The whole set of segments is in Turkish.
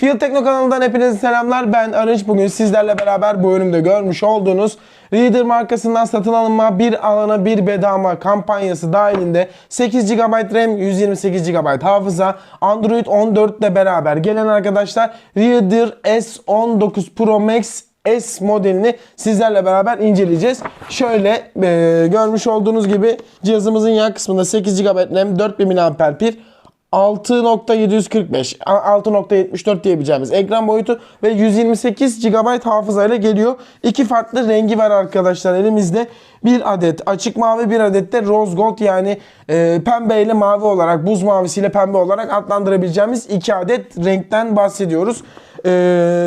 Field Tekno kanalından hepinize selamlar. Ben Arınç. Bugün sizlerle beraber bu önümde görmüş olduğunuz Reader markasından satın alınma bir alana bir bedava kampanyası dahilinde 8 GB RAM, 128 GB hafıza, Android 14 ile beraber gelen arkadaşlar Reader S19 Pro Max S modelini sizlerle beraber inceleyeceğiz. Şöyle e, görmüş olduğunuz gibi cihazımızın yan kısmında 8 GB RAM, 4000 mAh pil, 6.745 6.74 diyebileceğimiz ekran boyutu ve 128 GB hafıza ile geliyor. İki farklı rengi var arkadaşlar elimizde. Bir adet açık mavi bir adet de rose gold yani e, pembe ile mavi olarak buz mavisiyle pembe olarak adlandırabileceğimiz iki adet renkten bahsediyoruz. E,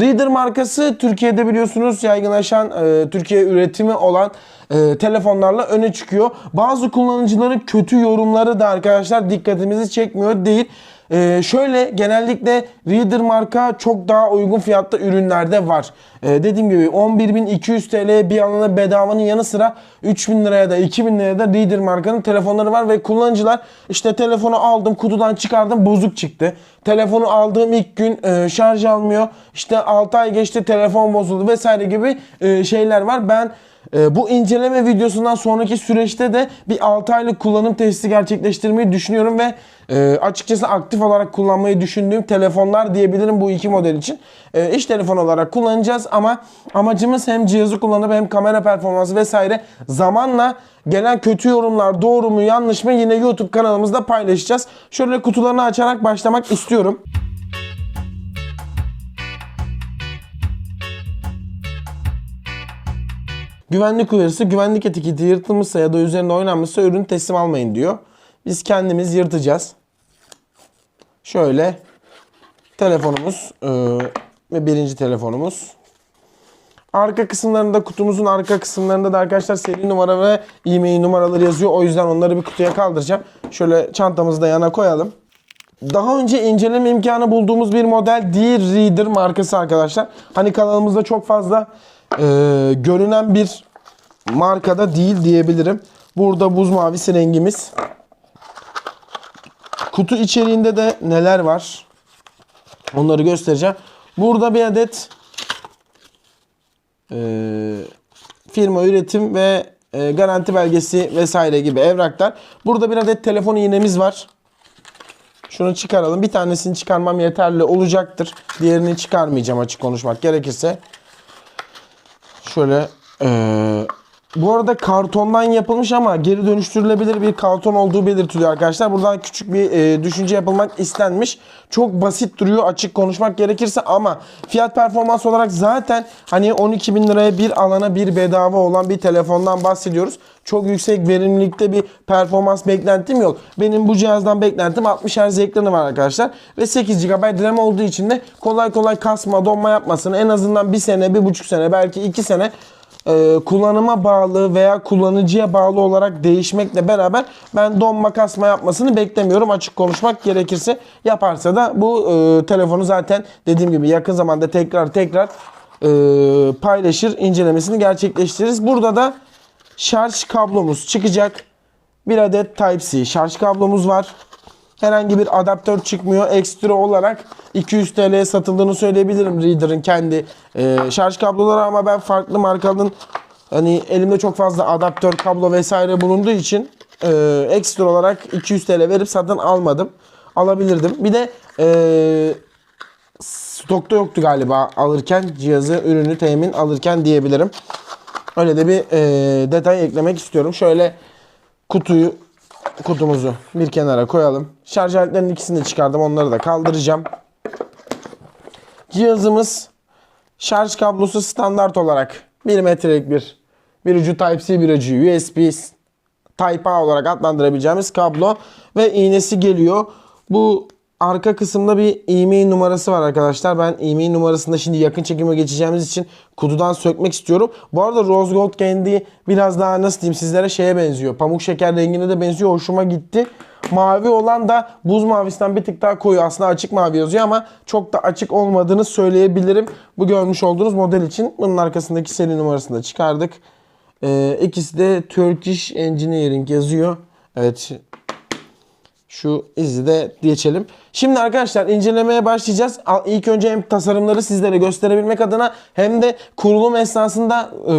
Reader markası Türkiye'de biliyorsunuz yaygınlaşan e, Türkiye üretimi olan e, telefonlarla öne çıkıyor. Bazı kullanıcıların kötü yorumları da arkadaşlar dikkatimizi çekmiyor değil. Ee, şöyle genellikle Reader marka çok daha uygun fiyatta ürünlerde var. Ee, dediğim gibi 11.200 TL bir alana bedavanın yanı sıra 3000 liraya da 2000 liraya da Reader markanın telefonları var ve kullanıcılar işte telefonu aldım kutudan çıkardım bozuk çıktı. Telefonu aldığım ilk gün e, şarj almıyor. İşte 6 ay geçti telefon bozuldu vesaire gibi e, şeyler var. Ben bu inceleme videosundan sonraki süreçte de bir 6 aylık kullanım testi gerçekleştirmeyi düşünüyorum ve e, açıkçası aktif olarak kullanmayı düşündüğüm telefonlar diyebilirim bu iki model için. E, iş telefonu olarak kullanacağız ama amacımız hem cihazı kullanıp hem kamera performansı vesaire zamanla gelen kötü yorumlar doğru mu yanlış mı yine YouTube kanalımızda paylaşacağız. Şöyle kutularını açarak başlamak istiyorum. Güvenlik uyarısı güvenlik etiketi yırtılmışsa ya da üzerinde oynanmışsa ürün teslim almayın diyor. Biz kendimiz yırtacağız. Şöyle telefonumuz e, ve birinci telefonumuz. Arka kısımlarında kutumuzun arka kısımlarında da arkadaşlar seri numara ve e-mail numaraları yazıyor. O yüzden onları bir kutuya kaldıracağım. Şöyle çantamızı da yana koyalım. Daha önce inceleme imkanı bulduğumuz bir model D-Reader markası arkadaşlar. Hani kanalımızda çok fazla e, görünen bir markada değil diyebilirim. Burada buz mavisi rengimiz. Kutu içeriğinde de neler var? Onları göstereceğim. Burada bir adet e, firma üretim ve e, garanti belgesi vesaire gibi evraklar. Burada bir adet telefon iğnemiz var. Şunu çıkaralım. Bir tanesini çıkarmam yeterli olacaktır. Diğerini çıkarmayacağım açık konuşmak gerekirse. Şöyle ee, bu arada kartondan yapılmış ama geri dönüştürülebilir bir karton olduğu belirtiliyor arkadaşlar. Buradan küçük bir e, düşünce yapılmak istenmiş. Çok basit duruyor açık konuşmak gerekirse ama fiyat performans olarak zaten hani 12 bin liraya bir alana bir bedava olan bir telefondan bahsediyoruz. Çok yüksek verimlilikte bir performans beklentim yok. Benim bu cihazdan beklentim 60 Hz ekranı var arkadaşlar. Ve 8 GB RAM olduğu için de kolay kolay kasma donma yapmasını en azından bir sene, bir buçuk sene belki iki sene e, kullanıma bağlı veya kullanıcıya bağlı olarak değişmekle beraber ben donma kasma yapmasını beklemiyorum açık konuşmak gerekirse yaparsa da bu e, telefonu zaten dediğim gibi yakın zamanda tekrar tekrar e, paylaşır incelemesini gerçekleştiririz. Burada da şarj kablomuz çıkacak. Bir adet Type-C şarj kablomuz var. Herhangi bir adaptör çıkmıyor. Ekstra olarak 200 TL'ye satıldığını söyleyebilirim Reader'ın kendi e, şarj kabloları ama ben farklı markanın hani elimde çok fazla adaptör kablo vesaire bulunduğu için e, ekstra olarak 200 TL verip satın almadım. Alabilirdim. Bir de e, stokta yoktu galiba alırken cihazı ürünü temin alırken diyebilirim. Öyle de bir e, detay eklemek istiyorum. Şöyle kutuyu kutumuzu bir kenara koyalım. Şarj aletlerinin ikisini de çıkardım. Onları da kaldıracağım. Cihazımız şarj kablosu standart olarak 1 metrelik bir bir ucu Type-C bir ucu USB Type A olarak adlandırabileceğimiz kablo ve iğnesi geliyor. Bu arka kısımda bir e-mail numarası var arkadaşlar. Ben e-mail numarasında şimdi yakın çekime geçeceğimiz için kutudan sökmek istiyorum. Bu arada Rose Gold kendi biraz daha nasıl diyeyim sizlere şeye benziyor. Pamuk şeker rengine de benziyor. Hoşuma gitti. Mavi olan da buz mavisinden bir tık daha koyu. Aslında açık mavi yazıyor ama çok da açık olmadığını söyleyebilirim. Bu görmüş olduğunuz model için. Bunun arkasındaki seri numarasını da çıkardık. Ee, ikisi de Turkish Engineering yazıyor. Evet Şu izi de geçelim. Şimdi arkadaşlar incelemeye başlayacağız. İlk önce hem tasarımları sizlere gösterebilmek adına hem de kurulum esnasında e,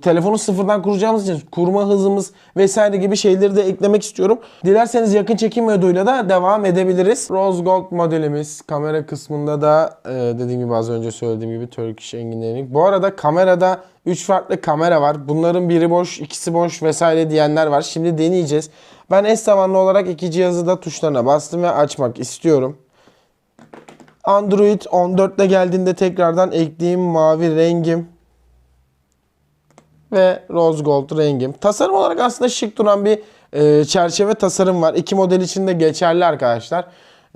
telefonu sıfırdan kuracağımız için kurma hızımız vesaire gibi şeyleri de eklemek istiyorum. Dilerseniz yakın çekim moduyla da devam edebiliriz. Rose Gold modelimiz kamera kısmında da e, dediğim gibi az önce söylediğim gibi Turkish Engineering. Bu arada kamerada 3 farklı kamera var. Bunların biri boş, ikisi boş vesaire diyenler var. Şimdi deneyeceğiz. Ben eş zamanlı olarak iki cihazı da tuşlarına bastım ve açmak istiyorum. Android 14'te geldiğinde tekrardan ekleyeyim mavi rengim ve rose gold rengim. Tasarım olarak aslında şık duran bir e, çerçeve tasarım var. İki model için de geçerli arkadaşlar.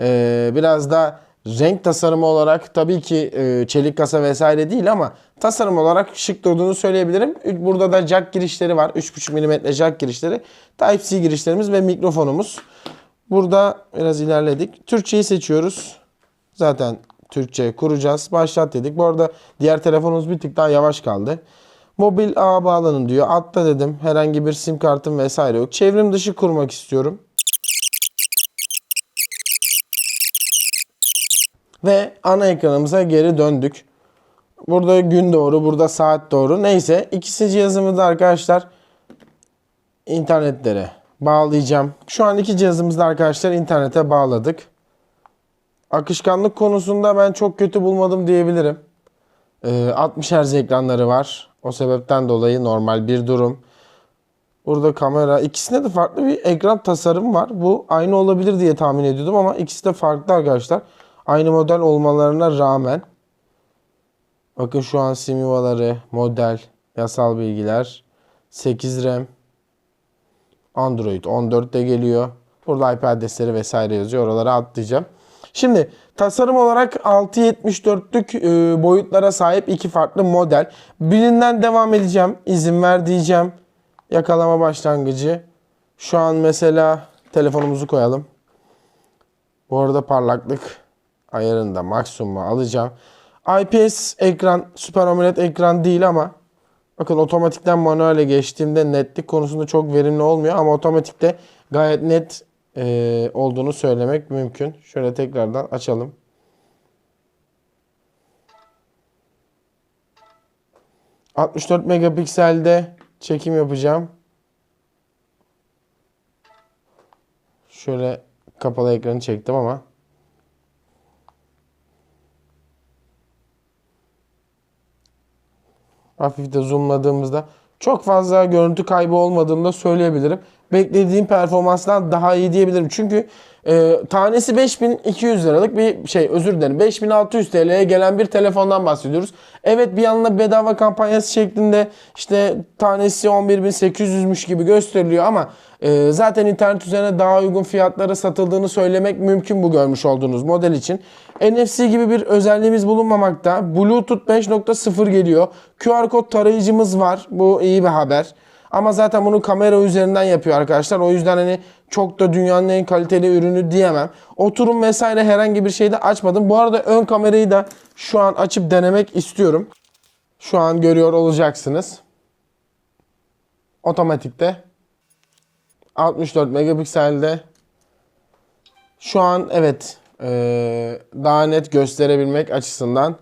E, biraz da renk tasarımı olarak tabii ki e, çelik kasa vesaire değil ama tasarım olarak şık durduğunu söyleyebilirim. Burada da jack girişleri var. 3.5 mm jack girişleri. Type-C girişlerimiz ve mikrofonumuz. Burada biraz ilerledik. Türkçeyi seçiyoruz. Zaten Türkçe kuracağız. Başlat dedik. Bu arada diğer telefonumuz bir tık daha yavaş kaldı. Mobil ağa bağlanın diyor. Altta dedim. Herhangi bir sim kartım vesaire yok. Çevrim dışı kurmak istiyorum. Ve ana ekranımıza geri döndük. Burada gün doğru, burada saat doğru. Neyse ikisi cihazımızda arkadaşlar internetlere bağlayacağım. Şu an iki cihazımızda arkadaşlar internete bağladık. Akışkanlık konusunda ben çok kötü bulmadım diyebilirim. Ee, 60 Hz ekranları var. O sebepten dolayı normal bir durum. Burada kamera. ikisinde de farklı bir ekran tasarımı var. Bu aynı olabilir diye tahmin ediyordum ama ikisi de farklı arkadaşlar. Aynı model olmalarına rağmen. Bakın şu an sim yuvaları, model, yasal bilgiler, 8 RAM, Android 14'te geliyor. Burada IP adresleri vesaire yazıyor. Oralara atlayacağım. Şimdi tasarım olarak 6.74'lük e, boyutlara sahip iki farklı model. Birinden devam edeceğim. İzin ver diyeceğim. Yakalama başlangıcı. Şu an mesela telefonumuzu koyalım. Bu arada parlaklık ayarında maksimuma alacağım. IPS ekran, Super AMOLED ekran değil ama bakın otomatikten manuele geçtiğimde netlik konusunda çok verimli olmuyor ama otomatikte gayet net e, olduğunu söylemek mümkün. Şöyle tekrardan açalım. ...64 megapikselde çekim yapacağım. Şöyle kapalı ekranı çektim ama... Hafif de zoomladığımızda çok fazla görüntü kaybı olmadığını da söyleyebilirim. Beklediğim performanstan daha iyi diyebilirim. Çünkü e, tanesi 5200 liralık bir şey özür dilerim 5600 TL'ye gelen bir telefondan bahsediyoruz. Evet bir yanında bedava kampanyası şeklinde işte tanesi 11800'müş gibi gösteriliyor ama e, zaten internet üzerine daha uygun fiyatlara satıldığını söylemek mümkün bu görmüş olduğunuz model için. NFC gibi bir özelliğimiz bulunmamakta. Bluetooth 5.0 geliyor. QR kod tarayıcımız var. Bu iyi bir haber. Ama zaten bunu kamera üzerinden yapıyor arkadaşlar. O yüzden hani çok da dünyanın en kaliteli ürünü diyemem. Oturum vesaire herhangi bir şeyde açmadım. Bu arada ön kamerayı da şu an açıp denemek istiyorum. Şu an görüyor olacaksınız. Otomatikte. 64 megapikselde. Şu an evet ee, daha net gösterebilmek açısından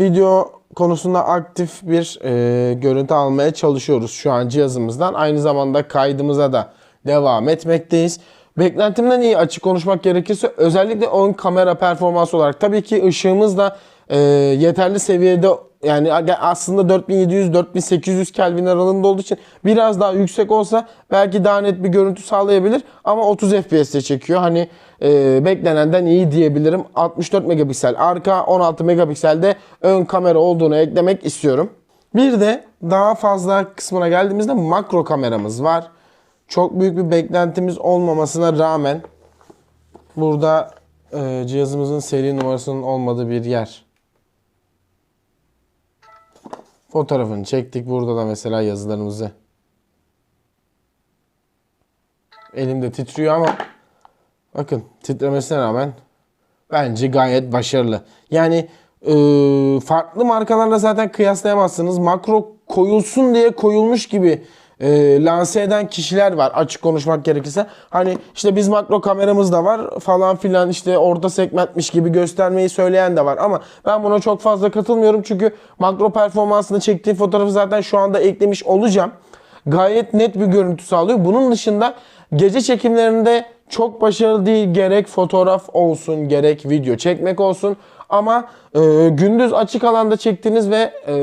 video konusunda aktif bir e, görüntü almaya çalışıyoruz şu an cihazımızdan. Aynı zamanda kaydımıza da devam etmekteyiz. Beklentimden iyi açık konuşmak gerekirse özellikle ön kamera performansı olarak tabii ki ışığımız da e, yeterli seviyede yani aslında 4700-4800 Kelvin aralığında olduğu için biraz daha yüksek olsa belki daha net bir görüntü sağlayabilir ama 30 FPS'te çekiyor. Hani e, beklenenden iyi diyebilirim. 64 megapiksel arka 16 megapikselde ön kamera olduğunu eklemek istiyorum. Bir de daha fazla kısmına geldiğimizde makro kameramız var. Çok büyük bir beklentimiz olmamasına rağmen burada e, cihazımızın seri numarasının olmadığı bir yer. Fotoğrafını çektik. Burada da mesela yazılarımızı. Elimde titriyor ama bakın titremesine rağmen bence gayet başarılı. Yani e, farklı markalarla zaten kıyaslayamazsınız. Makro koyulsun diye koyulmuş gibi e, lanse eden kişiler var açık konuşmak gerekirse. Hani işte biz makro kameramız da var falan filan işte orta segmentmiş gibi göstermeyi söyleyen de var ama ben buna çok fazla katılmıyorum çünkü makro performansını çektiğim fotoğrafı zaten şu anda eklemiş olacağım. Gayet net bir görüntü sağlıyor. Bunun dışında gece çekimlerinde çok başarılı değil gerek fotoğraf olsun gerek video çekmek olsun ama e, gündüz açık alanda çektiğiniz ve e,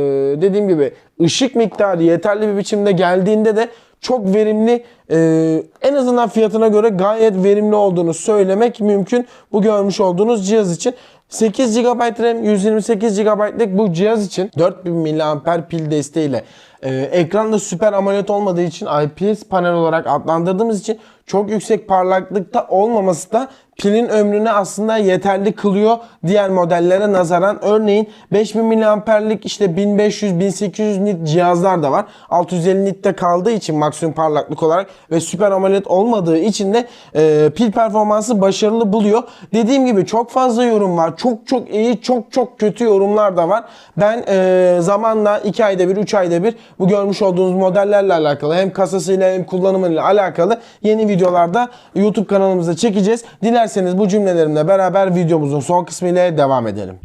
dediğim gibi ışık miktarı yeterli bir biçimde geldiğinde de çok verimli e, en azından fiyatına göre gayet verimli olduğunu söylemek mümkün bu görmüş olduğunuz cihaz için. 8 GB RAM 128 GB'lık bu cihaz için 4000 mAh pil desteğiyle e, ekranda süper AMOLED olmadığı için IPS panel olarak adlandırdığımız için çok yüksek parlaklıkta olmaması da pilin ömrünü aslında yeterli kılıyor diğer modellere nazaran. Örneğin 5000 mAh'lik işte 1500-1800 nit cihazlar da var. 650 nitte kaldığı için maksimum parlaklık olarak ve süper AMOLED olmadığı için de e, pil performansı başarılı buluyor. Dediğim gibi çok fazla yorum var. Çok çok iyi, çok çok kötü yorumlar da var. Ben e, zamanla 2 ayda bir, 3 ayda bir bu görmüş olduğunuz modellerle alakalı hem kasasıyla hem kullanımıyla alakalı yeni videolarda YouTube kanalımızda çekeceğiz. Dilerseniz bu cümlelerimle beraber videomuzun son kısmı ile devam edelim.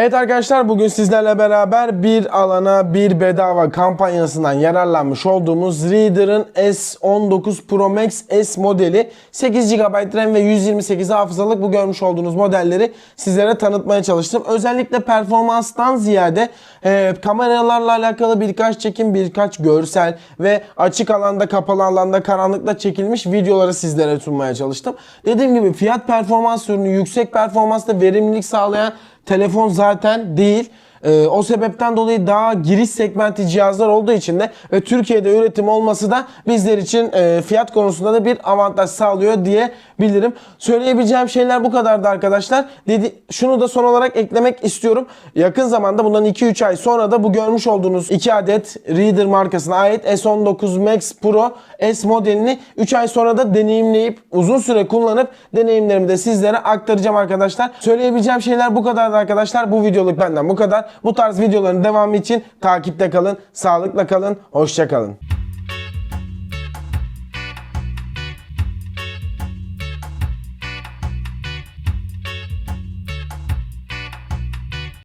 Evet arkadaşlar bugün sizlerle beraber bir alana bir bedava kampanyasından yararlanmış olduğumuz Reader'ın S19 Pro Max S modeli 8 GB RAM ve 128 hafızalık bu görmüş olduğunuz modelleri sizlere tanıtmaya çalıştım. Özellikle performanstan ziyade e, kameralarla alakalı birkaç çekim, birkaç görsel ve açık alanda, kapalı alanda, karanlıkta çekilmiş videoları sizlere sunmaya çalıştım. Dediğim gibi fiyat performans ürünü yüksek performansla verimlilik sağlayan telefon zaten değil. Ee, o sebepten dolayı daha giriş segmenti cihazlar olduğu için de ve Türkiye'de üretim olması da bizler için e, fiyat konusunda da bir avantaj sağlıyor diyebilirim. Söyleyebileceğim şeyler bu kadardı arkadaşlar. Dedi, şunu da son olarak eklemek istiyorum. Yakın zamanda bundan 2-3 ay sonra da bu görmüş olduğunuz 2 adet Reader markasına ait S19 Max Pro S modelini 3 ay sonra da deneyimleyip uzun süre kullanıp deneyimlerimi de sizlere aktaracağım arkadaşlar. Söyleyebileceğim şeyler bu kadardı arkadaşlar. Bu videoluk benden bu kadar. Bu tarz videoların devamı için takipte kalın, sağlıkla kalın, hoşça kalın.